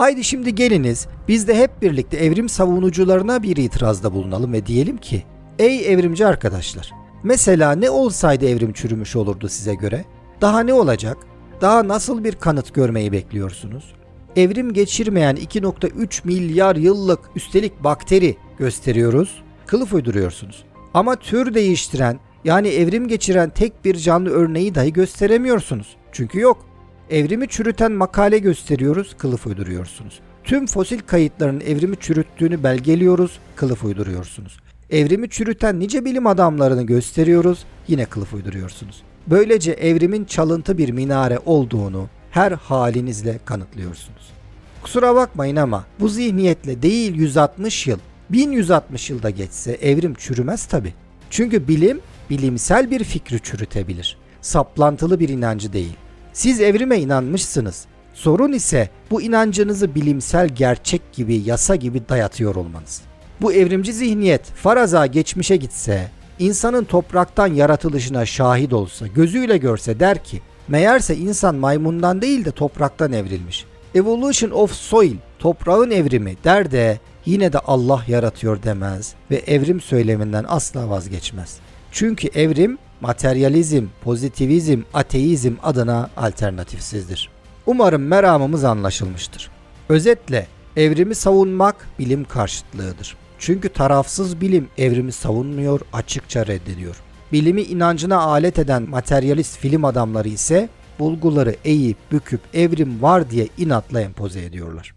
Haydi şimdi geliniz biz de hep birlikte evrim savunucularına bir itirazda bulunalım ve diyelim ki Ey evrimci arkadaşlar mesela ne olsaydı evrim çürümüş olurdu size göre? Daha ne olacak? Daha nasıl bir kanıt görmeyi bekliyorsunuz? Evrim geçirmeyen 2.3 milyar yıllık üstelik bakteri gösteriyoruz. Kılıf uyduruyorsunuz. Ama tür değiştiren yani evrim geçiren tek bir canlı örneği dahi gösteremiyorsunuz. Çünkü yok. Evrimi çürüten makale gösteriyoruz, kılıf uyduruyorsunuz. Tüm fosil kayıtların evrimi çürüttüğünü belgeliyoruz, kılıf uyduruyorsunuz. Evrimi çürüten nice bilim adamlarını gösteriyoruz, yine kılıf uyduruyorsunuz. Böylece evrimin çalıntı bir minare olduğunu her halinizle kanıtlıyorsunuz. Kusura bakmayın ama bu zihniyetle değil 160 yıl, 1160 yılda geçse evrim çürümez tabi. Çünkü bilim bilimsel bir fikri çürütebilir. Saplantılı bir inancı değil. Siz evrime inanmışsınız. Sorun ise bu inancınızı bilimsel gerçek gibi, yasa gibi dayatıyor olmanız. Bu evrimci zihniyet faraza geçmişe gitse, insanın topraktan yaratılışına şahit olsa, gözüyle görse der ki, meğerse insan maymundan değil de topraktan evrilmiş. Evolution of soil, toprağın evrimi der de yine de Allah yaratıyor demez ve evrim söyleminden asla vazgeçmez. Çünkü evrim materyalizm, pozitivizm, ateizm adına alternatifsizdir. Umarım meramımız anlaşılmıştır. Özetle evrimi savunmak bilim karşıtlığıdır. Çünkü tarafsız bilim evrimi savunmuyor, açıkça reddediyor. Bilimi inancına alet eden materyalist film adamları ise bulguları eğip büküp evrim var diye inatla empoze ediyorlar.